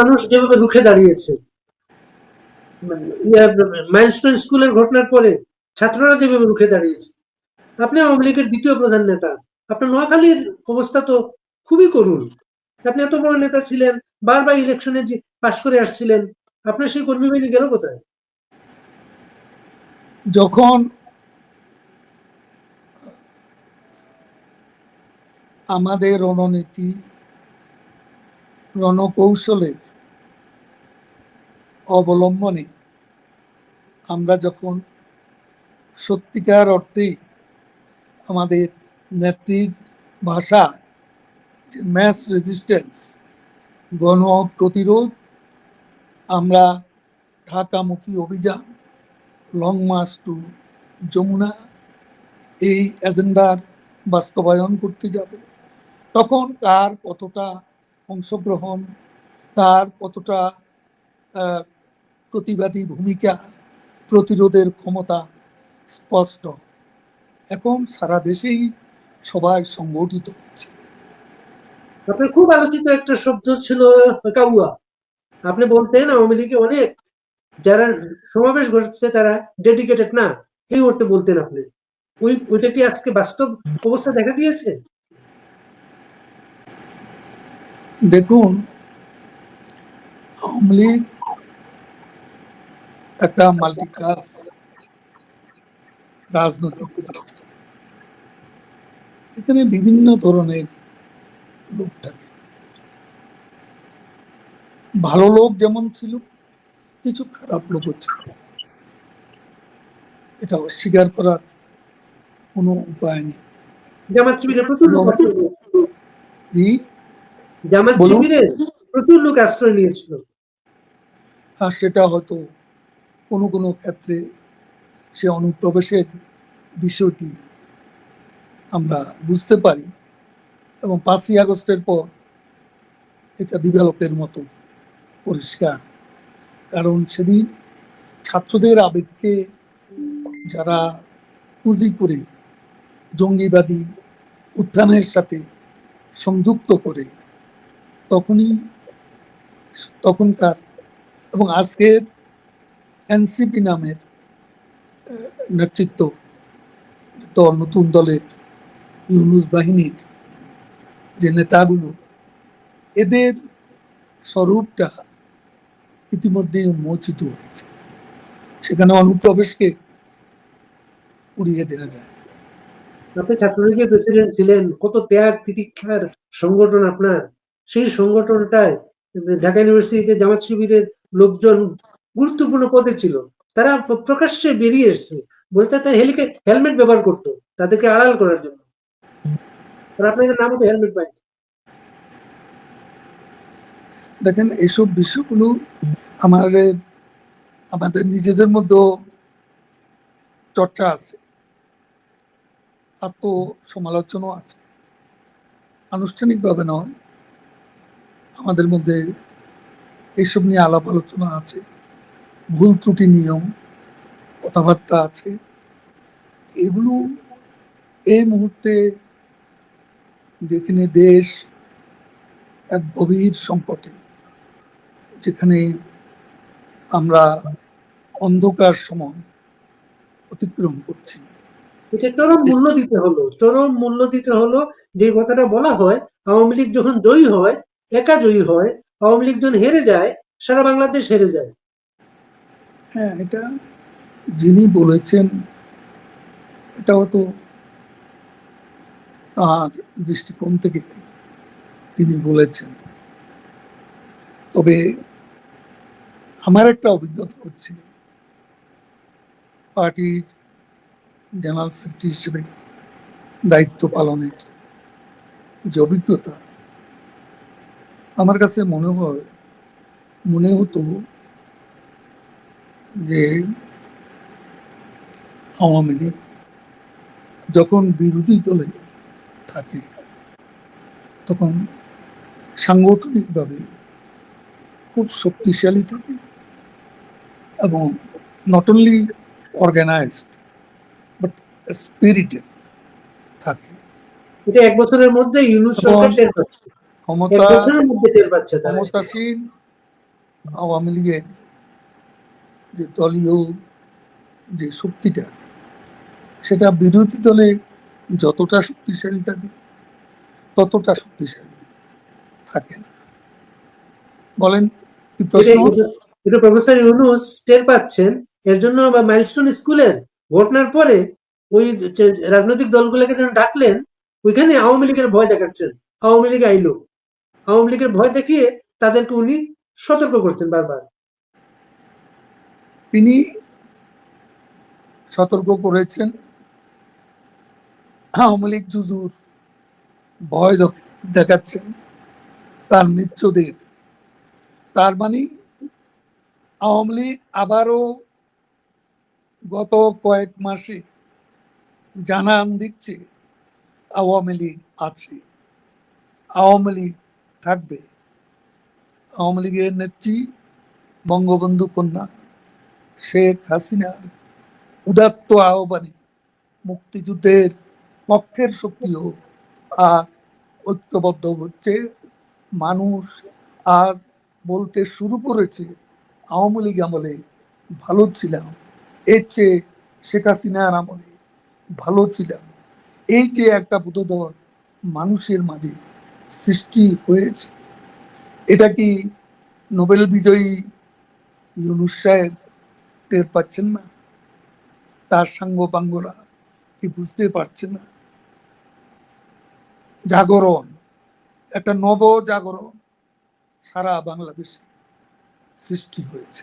মানুষ যেভাবে রুখে দাঁড়িয়েছে মাইলস্টোন স্কুলের ঘটনার পরে ছাত্ররা যেভাবে রুখে দাঁড়িয়েছে। আপনি আওয়ামী লীগের দ্বিতীয় প্রধান নেতা, আপনার নোয়াখালীর অবস্থা তো খুবই করুণ। আপনি এত বড় নেতা ছিলেন, বারবার ইলেকশনে পাশ করে আসছিলেন, আপনার সেই কর্মী বাহিনী গেল কোথায়? যখন আমাদের রণনীতি রণকৌশলের অবলম্বনে আমরা যখন সত্যিকার অর্থে আমাদের নেত্রীর ভাষা ম্যাস রেজিস্ট্যান্স গণ প্রতিরোধ, আমরা ঢাকামুখী অভিযান লং মার্চ টু যমুনা, এই এজেন্ডার বাস্তবায়ন করতে যাবে। তখন কার কতটা অংশগ্রহণ কার কতটা প্রতিবাদী ভূমিকা, প্রতিরোধের ক্ষমতা স্পষ্ট। এখন সারা দেশেই সবাই সংগঠিত হচ্ছে। আপনার খুব আলোচিত একটা শব্দ ছিল কাউয়া। আপনি বলতেন আওয়ামী লীগে অনেক, যারা সমাবেশ ঘটছে তারা ডেডিকেটেড না, এই অর্থে বলতেন আপনি। ওই, ওইটা কি আজকে বাস্তব অবস্থা দেখা দিয়েছে? দেখুন আওয়ামী লীগ একটা মাল্টিক্লাস রাজনৈতিক প্রতিষ্ঠান এখানে বিভিন্ন ধরনের লোক থাকে। ভালো লোক যেমন ছিল কিছু খারাপ লোকও ছিল। এটা অস্বীকার করার কোনো উপায় নেই। জামাত শিবিরে প্রচুর লোক আশ্রয় নিয়েছিল। আর সেটা হয়তো কোনো কোনো ক্ষেত্রে সে অনুপ্রবেশের বিষয়টি আমরা বুঝতে পারি এবং পাঁচই আগস্টের পর এটা দিবালোকের মতো পরিষ্কার কারণ সেদিন ছাত্রদের আবেগকে যারা পুঁজি করে জঙ্গিবাদী উত্থানের সাথে সংযুক্ত করে তখনই, তখনকার এবং আজকের এনসিপি নামের নেতৃত্ব দল নতুন দলের ইউনুস বাহিনীর যে নেতাগুলো, এদের স্বরূপটা ইতিমধ্যে উন্মোচিত হয়েছে। সেখানে অনুপ্রবেশকে উড়িয়ে দেওয়া যায়। আপনি ছাত্রলীগের প্রেসিডেন্ট ছিলেন কত ত্যাগ তিতিক্ষার সংগঠন আপনার? সেই সংগঠনটায় ঢাকা ইউনিভার্সিটিতে জামাত শিবিরের লোকজন গুরুত্বপূর্ণ পদে ছিল। তারা প্রকাশ্যে বেরিয়ে এসছে। বলছে তারা হেলিকে হেলমেট ব্যবহার করতো তাদেরকে আড়াল করার জন্য। আপনাদের নামও তো হেলমেট পাই দেখেন এইসব বিষয়গুলো আমাদের আমাদের নিজেদের মধ্যেও চর্চা আছে। আত্ম সমালোচনাও আছে। আনুষ্ঠানিকভাবে নয়। আমাদের মধ্যে এইসব নিয়ে আলাপ আলোচনা আছে, ভুল ত্রুটি নিয়ম, কথাবার্তা আছে। এগুলো এই মুহূর্তে যেখানে দেশ এক গভীর সংকটে, যেখানে আমরা অন্ধকার সময় অতিক্রম করছি। এটা চরম মূল্য দিতে হলো, চরম মূল্য দিতে হলো, যে কথাটা বলা হয়, আওয়ামী লীগ যখন জয়ী হয় একা জয়ী হয়, আওয়ামী লীগ যখন হেরে যায়, সারা বাংলাদেশ হেরে যায়। হ্যাঁ এটা যিনি বলেছেন এটাও তো তার দৃষ্টিকোণ থেকে তিনি বলেছেন। তবে আমার একটা অভিজ্ঞতা হচ্ছে, পার্টির জেনারেল সেক্রেটারি হিসেবে দায়িত্ব পালনের যে অভিজ্ঞতা আমার কাছে মনে হয় মনে হতো যে আওয়ামী লীগ যখন বিরোধী দলে থাকে তখন সাংগঠনিকভাবে খুব শক্তিশালী থাকে এবং not only organised but spirited থাকে। এটা এক বছরের মধ্যে ইউনুস সরকার ক্ষমতা ক্ষমতাসীন আওয়ামী লীগের যে দলীয় যে শক্তিটা সেটা বিরোধী দলে যতটা শক্তিশালী থাকে ততটা শক্তিশালী থাকে না। বলেন এটা প্রফেসর ইউনুস টের পাচ্ছেন এর জন্য বা মাইলস্টোন স্কুলের ঘটনার পরে ওই রাজনৈতিক দলগুলোকে যেন ডাকলেন ওইখানে আওয়ামী লীগের ভয় দেখাচ্ছেন। আওয়ামী লীগ আইলো। আওয়ামী লীগের ভয় দেখিয়ে তাদেরকে উনি সতর্ক করছেন বারবার। তিনি সতর্ক করেছেন। আওয়ামী লীগ জুজুর ভয় দেখ- দেখাচ্ছেন তার মিত্রদের। তার মানে আওয়ামী লীগ আবারও গত কয়েক মাসে জানান দিচ্ছে আওয়ামী লীগ আছে। আওয়ামী লীগ থাকবে। আওয়ামী লীগের নেত্রী বঙ্গবন্ধু কন্যা শেখ হাসিনার উদাত্ত আহ্বানে মুক্তিযুদ্ধের পক্ষের শক্তিও আজ ঐক্যবদ্ধ হচ্ছে। মানুষ আজ বলতে শুরু করেছে, আওয়ামী লীগ আমলে ভালো ছিলাম, এর চেয়ে শেখ হাসিনার আমলে ভালো ছিলাম। এই যে একটা বোধোদর মানুষের মাঝে সৃষ্টি হয়েছে। এটা কি নোবেল বিজয়ী ইউনুস সাহেব টের পাচ্ছেন না? তার সাঙ্গপাঙ্গরা কি বুঝতে পারছে না? জাগরণ একটা নব জাগরণ সারা বাংলাদেশে সৃষ্টি হয়েছে।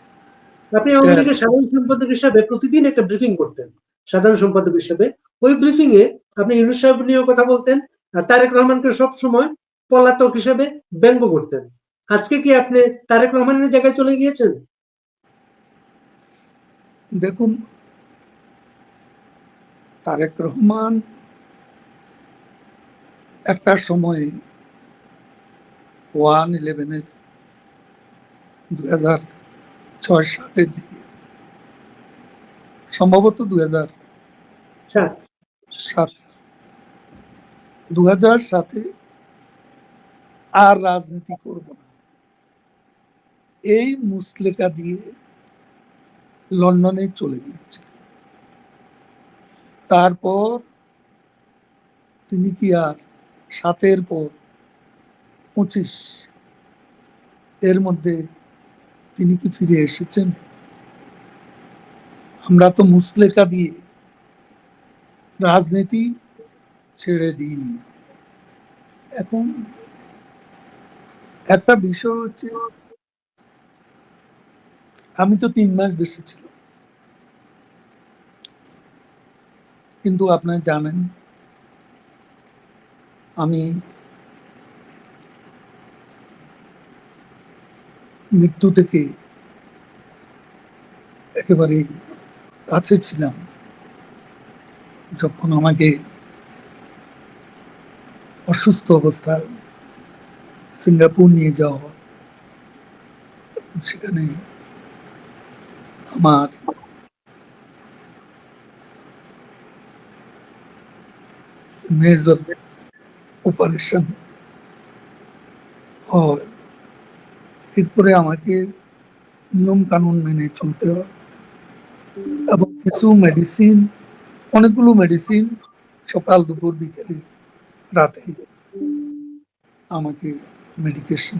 আপনি আওয়ামী লীগের সাধারণ সম্পাদক হিসাবে প্রতিদিন একটা ব্রিফিং করতেন সাধারণ সম্পাদক হিসাবে। ওই ব্রিফিং এ আপনি ইউনুস সাহেব নিয়েও কথা বলতেন আর তারেক রহমানকে সব সময় পলাতক হিসেবে ব্যঙ্গ করতেন। আজকে কি আপনি তারেক রহমানের জায়গায় চলে গিয়েছেন? দেখুন তারেক রহমান একটা সময়ে ওয়ান ইলেভেনের দুই হাজার ছয় সাতের দিকে সম্ভবত দুই হাজার সাত। সাত। দু হাজার সাতে আর রাজনীতি করব না। এই মুসলেকা দিয়ে লন্ডনে চলে গিয়েছে। তারপর তিনি কি আর সাতের পর পঁচিশ এর মধ্যে তিনি কি ফিরে এসেছেন? আমরা তো মুসলেকা দিয়ে রাজনীতি ছেড়ে দিইনি। এখন একটা বিষয় হচ্ছে, আমি তো তিন মাস দেশে ছিল কিন্তু আপনারা জানেন, আমি মৃত্যু থেকে একেবারে কাছে ছিলাম, যখন আমাকে অসুস্থ অবস্থায় সিঙ্গাপুর নিয়ে যাওয়া হয়, সেখানে আমার মেজর অপারেশন হয়। এরপরে আমাকে নিয়ম কানুন মেনে চলতে হয় এবং কিছু মেডিসিন অনেকগুলো মেডিসিন সকাল দুপুর বিকেলে রাতে আমাকে মেডিকেশন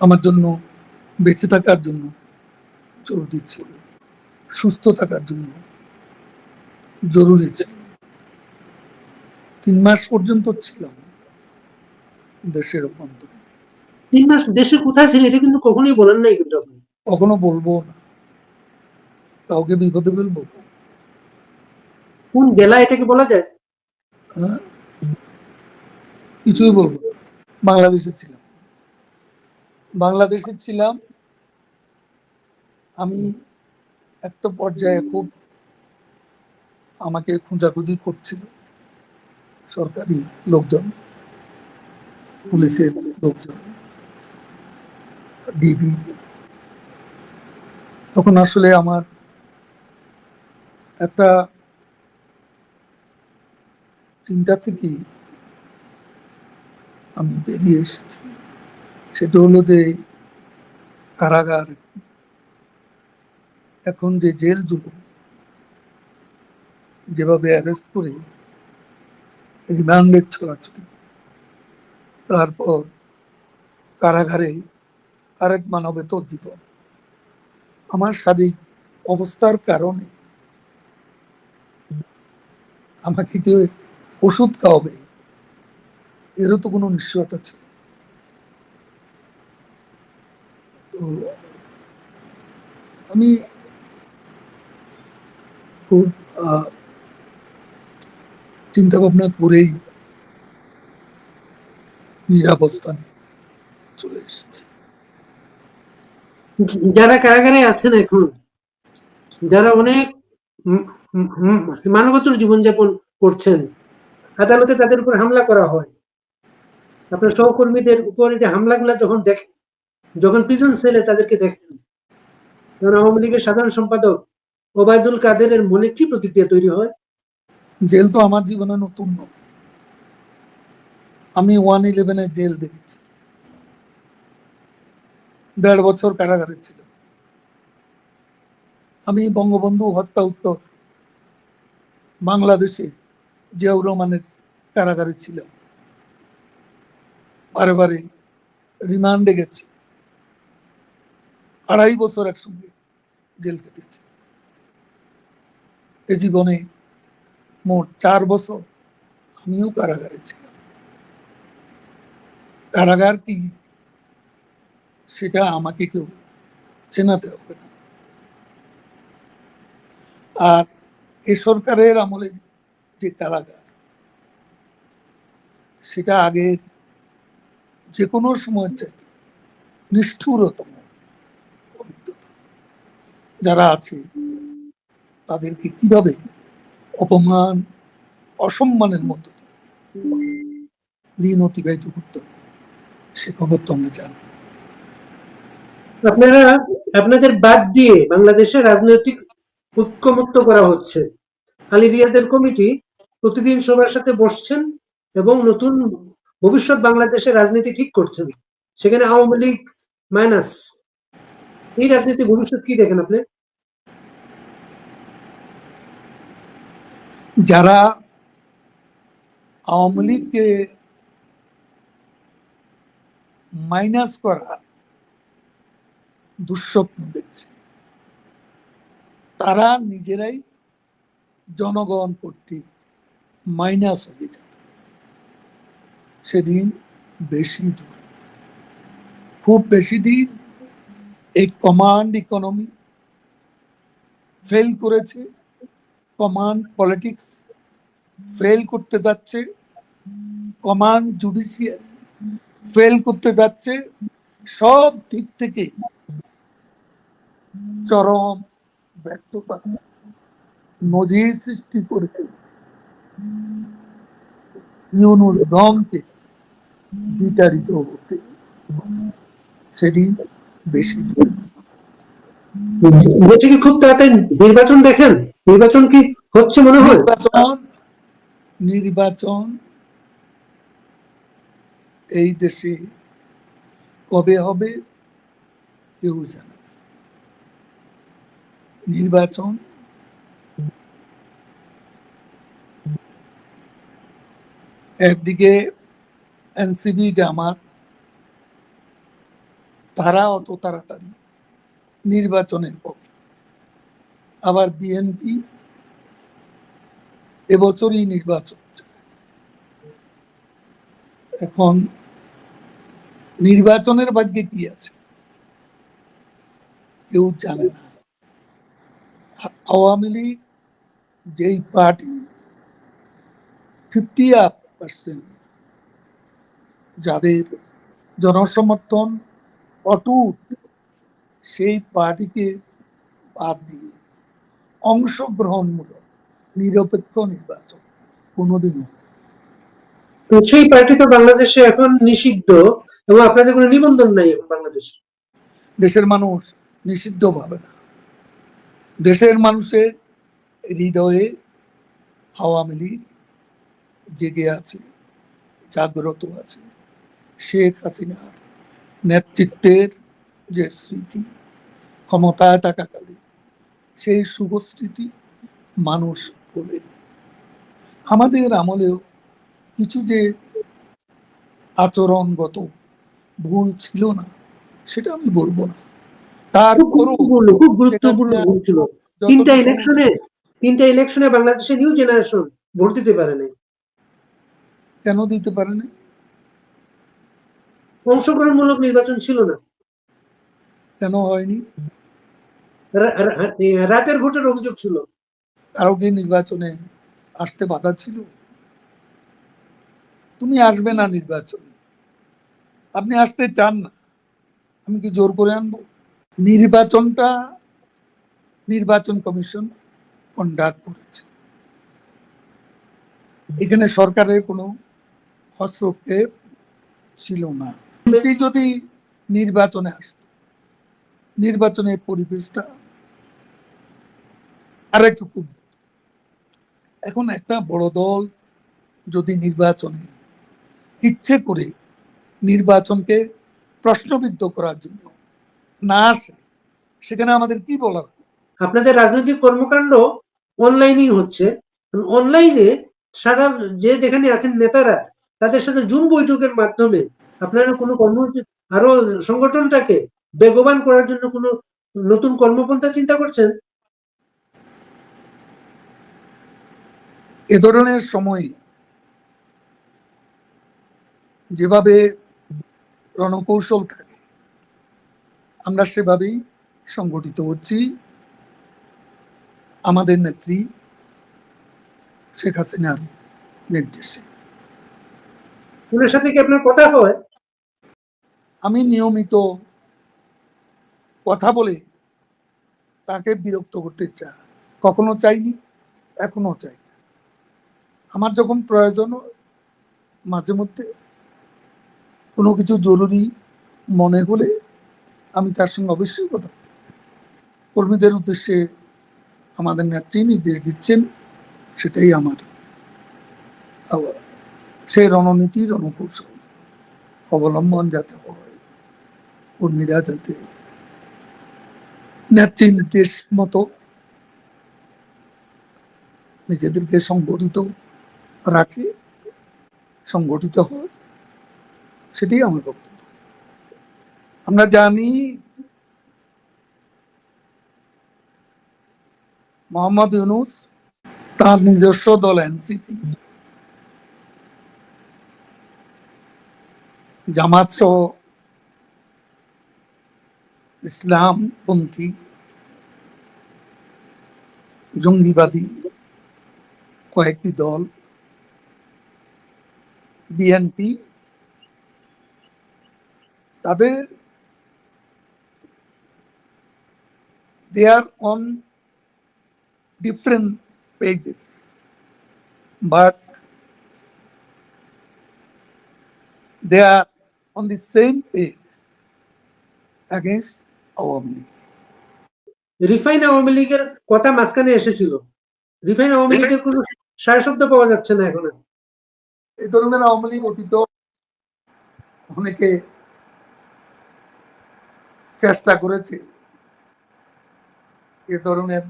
আমার জন্য বেঁচে থাকার জন্য জোর দিচ্ছিল সুস্থ থাকার জন্য জরুরি ছিল। তিন মাস পর্যন্ত ছিলাম দেশের অভ্যন্তরে। তিন মাস দেশে কোথায় ছিলেন? এটা কিন্তু কখনোই বলেন নাই কিন্তু আপনি। কখনো বলব না। কাউকে বিপদে ফেলব। কোন জেলা এটাকে বলা যায়? হ্যাঁ? কিছুই বলব। বাংলাদেশে ছিলাম। বাংলাদেশে ছিলাম আমি একটা পর্যায়ে খুব আমাকে খোঁজাখুঁজি করছিল সরকারি লোকজন, পুলিশের লোকজন ডিবি তখন আসলে আমার একটা চিন্তা থেকেই আমি বেরিয়ে এসেছি। সেটা হলো যে কারাগার। এখন যে জেল জুলুম যেভাবে অ্যারেস্ট করে রিমান্ডের ছড়াছড়ি, তারপর কারাগারে আরেক মানবেত জীবন। আমার শারীরিক অবস্থার কারণে আমাকে কেউ ওষুধ খাওয়াবে। এরও তো কোনো নিশ্চয়তা ছিল। তো আমি খুব চিন্তা ভাবনা করেই নিরাবস্থানে চলে এসেছি। যারা কারাগারে আছেন এখন, যারা অনেক মানবতর জীবনযাপন করছেন, আদালতে তাদের উপর হামলা করা হয়। আপনার সহকর্মীদের উপরে যে হামলাগুলো যখন দেখেন যখন প্রিজন সেলে তাদেরকে দেখেন আওয়ামী লীগের সাধারণ সম্পাদক ওবায়দুল কাদেরের মনে কি প্রতিক্রিয়া তৈরি হয়? জেল তো আমার জীবনে নতুন নয়। আমি ওয়ান ইলেভেনের জেল দেখেছি। দেড় বছর কারাগারে ছিল আমি বঙ্গবন্ধু হত্যা উত্তর বাংলাদেশে জিয়াউর রহমানের কারাগারে ছিলাম। বারে বারে রিমান্ডে গেছি। আড়াই বছর একসঙ্গে জেল কেটেছি। এ জীবনে মোট চার বছর আমিও কারাগারে ছিলাম। কারাগার কি, সেটা আমাকে কেউ চেনাতে হবে না। আর এ সরকারের আমলে যে কারাগার, সেটা আগের যে কোনো সময় চাইতে নিষ্ঠুরতম যারা আছে, তাদেরকে কীভাবে অপমান, অসম্মানের মধ্য দিন অতিবাহিত করতে সে খবর তো আমরা জানি। আপনারা, আপনাদের বাদ দিয়ে বাংলাদেশে রাজনৈতিক ঐক্যমুক্ত করা হচ্ছে। আলী রিয়াদের কমিটি প্রতিদিন সবার সাথে বসছেন এবং নতুন ভবিষ্যৎ বাংলাদেশের রাজনীতি ঠিক করছেন সেখানে আওয়ামী লীগ মাইনাস এই রাজনীতি ভবিষ্যৎ কি দেখেন আপনি? যারা আওয়ামী লীগকে মাইনাস করা দুঃস্বপ্ন দেখছে, তারা নিজেরাই জনগণ কর্তৃক মাইনাস হয়ে যাবে সেদিন বেশি দূরে। খুব বেশি দিন এই কমান্ড ইকোনমি ফেল করেছে কমান্ড পলিটিক্স ফেল করতে যাচ্ছে কমান্ড জুডিশিয়াল ফেল করতে যাচ্ছে, সব দিক থেকে চরম ব্যর্থতা নজির সৃষ্টি করে ইউনুস দমকে বিতাড়িত হতে সেদিন বেশি বলছি কি খুব তাড়াতাড়ি নির্বাচন দেখেন? নির্বাচন কি হচ্ছে মনে হয়? নির্বাচন নির্বাচন এই দেশে কবে হবে কেউ জানে। নির্বাচন একদিকে এনসিবি জামাত তারা অত তাড়াতাড়ি নির্বাচনের পক্ষে আবার বিএনপি এবছরই নির্বাচন এখন নির্বাচনের ভাগ্যে কি আছে? কেউ জানে না। আওয়ামী লীগ যেই পার্টি ফিফটি আপ পার্সেন্ট যাদের জনসমর্থন অটুট সেই পার্টিকে বাদ দিয়ে অংশগ্রহণমূলক নিরপেক্ষ নির্বাচন কোনোদিনও তো সেই পার্টি তো বাংলাদেশে এখন নিষিদ্ধ এবং আপনাদের কোনো নিবন্ধন নাই বাংলাদেশে? দেশের মানুষ নিষিদ্ধ ভাবে না। দেশের মানুষের হৃদয়ে আওয়ামী লীগ জেগে আছে জাগ্রত আছে। শেখ হাসিনার নেতৃত্বের যে স্মৃতি ক্ষমতায় থাকাকালে সেই শুভ স্মৃতি মানুষ বলে। আমাদের আমলেও কিছু যে আচরণগত ভুল ছিল না সেটা আমি বলব না। তার খুব গুরুত্বপূর্ণ ভুল ছিল। তিনটা ইলেকশনে তিনটা ইলেকশনে বাংলাদেশের নিউ জেনারেশন ভোট দিতে পারে নাই কেন দিতে পারে না অংশগ্রহণমূলক নির্বাচন ছিল না। কেন হয়নি? রাতের ভোটের অভিযোগ ছিল। কারও কি নির্বাচনে আসতে বাধা ছিল? তুমি আসবে না নির্বাচনে। আপনি আসতে চান না। আমি কি জোর করে আনব? নির্বাচনটা নির্বাচন কমিশন কন্ডাক্ট করেছে। এখানে সরকারের কোনো হস্তক্ষেপ ছিল না। এমপি যদি নির্বাচনে আসতো, নির্বাচনের পরিবেশটা আর একটু খুব এখন একটা বড় দল যদি নির্বাচনে ইচ্ছে করে নির্বাচনকে প্রশ্নবিদ্ধ করার জন্য না আসে, সেখানে আমাদের কি বলার আপনাদের রাজনৈতিক কর্মকাণ্ড অনলাইনেই হচ্ছে। অনলাইনে সারা যে যেখানে আছেন নেতারা, তাদের সাথে জুম বৈঠকের মাধ্যমে আপনারা কোনো কর্মসূচি আরও সংগঠনটাকে বেগবান করার জন্য কোনো নতুন কর্মপন্থা চিন্তা করছেন? এ ধরনের সময় যেভাবে রণকৌশল থাকে, আমরা সেভাবেই সংগঠিত হচ্ছি। আমাদের নেত্রী শেখ হাসিনার নির্দেশে। ওনার সাথে কি আপনার কথা হয়? আমি নিয়মিত কথা বলে তাকে বিরক্ত করতে চা কখনো চাইনি, এখনও চাই আমার যখন প্রয়োজন মাঝে মধ্যে কোনো কিছু জরুরি মনে হলে আমি তার সঙ্গে অবশ্যই কথা কর্মীদের উদ্দেশ্যে আমাদের নেত্রী নির্দেশ দিচ্ছেন, সেটাই আমার আবার সেই রণনীতি রণকৌশল অবলম্বন যাতে হয় কর্মীরা যাতে নেত্রী নির্দেশ মতো নিজেদেরকে সংগঠিত রাখে, সংগঠিত হয়, সেটাই আমার বক্তব্য। আমরা জানি মোহাম্মদ ইউনুস তার নিজস্ব দল এনসিপি। জামাত সহ ইসলামপন্থী জঙ্গিবাদী কয়েকটি দল, বিএনপি, তাদের they are on different pages but they are on the same page against Awami League refine Awami লীগের কথা মাঝখানে এসেছিল। রিফাইন আওয়ামী লীগের কোনো সায় শব্দ পাওয়া যাচ্ছে না এখন। এই ধরনের আওয়ামী লীগ অতীত অনেকে চেষ্টা করেছে এ ধরনের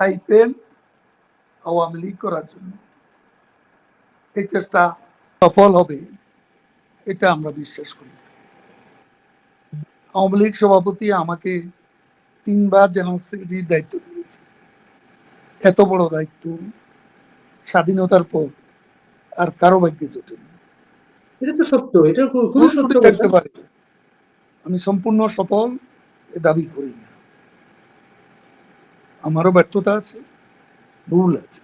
হাইপেন আওয়ামী লীগ করার জন্য। এই চেষ্টা সফল হবে। এটা আমরা বিশ্বাস করি। আওয়ামী লীগ সভাপতি আমাকে তিনবার জেনারেল সেক্রেটারির দায়িত্ব দিয়েছে। এত বড় দায়িত্ব স্বাধীনতার পর আর কারও ভাগ্যে জোটেনি। এটা তো সত্য এটা খুবই সত্য থাকতে পারে। আমি সম্পূর্ণ সফল এ দাবি করি না। আমারও ব্যর্থতা আছে ভুল আছে।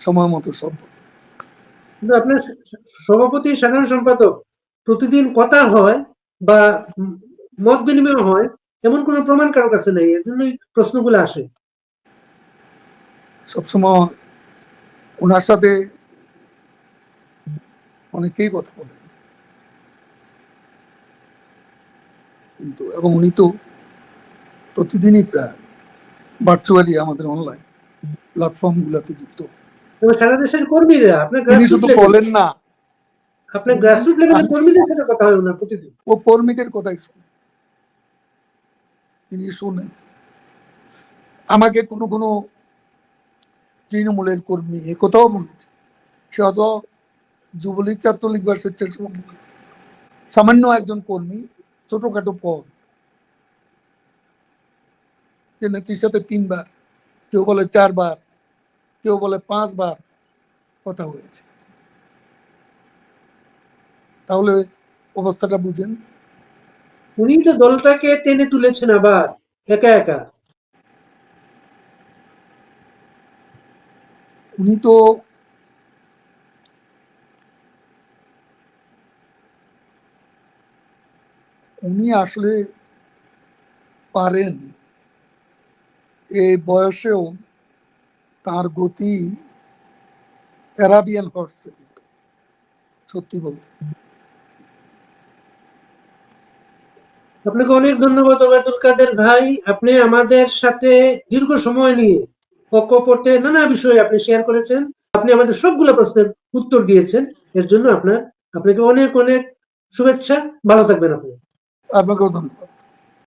সময় মতো সব কিন্তু আপনার সভাপতি সাধারণ সম্পাদক প্রতিদিন কথা হয় বা মত বিনিময় হয়, এমন কোনো প্রমাণ কারও কাছে নেই এর জন্যই প্রশ্নগুলো আসে। সবসময় ওনার সাথে অনেকেই কথা বলেন। কিন্তু, এবং উনি তো প্রতিদিনই প্রায় ভার্চুয়ালি আমাদের অনলাইন প্ল্যাটফর্ম গুলাতে যুক্ত। সারা দেশের কর্মীরা আপনার তিনি শুধু বলেন না। আপনার গ্রাসরুট লেভেলের কর্মীদের সাথে কথা হয় ওনার প্রতিদিন। ও কর্মীদের কথাই শুনে। তিনি শুনেন। আমাকে কোনো কোনো তৃণমূলের কর্মী এ কথাও বলেছে। সে অত যুবলীগ ছাত্রলীগ বা স্বেচ্ছাসেবক সামান্য একজন কর্মী ছোটখাটো পদ। যে নেত্রীর সাথে তিনবার কেউ বলে চারবার কেউ বলে পাঁচবার কথা হয়েছে। তাহলে অবস্থাটা বুঝেন। উনি তো দলটাকে টেনে তুলেছেন আবার একা একা। উনি তো উনি আসলে পারেন। এই বয়সেও তার গতি অ্যারাবিয়ান হর্সের মতো। সত্যি বলতে। আপনাকে অনেক ধন্যবাদ ওবায়দুল কাদের ভাই। আপনি আমাদের সাথে দীর্ঘ সময় নিয়ে অকপটে নানা বিষয়ে আপনি শেয়ার করেছেন। আপনি আমাদের সবগুলো প্রশ্নের উত্তর দিয়েছেন। এর জন্য আপনার আপনাকে অনেক অনেক শুভেচ্ছা। ভালো থাকবেন আপনি। আপনাকেও ধন্যবাদ।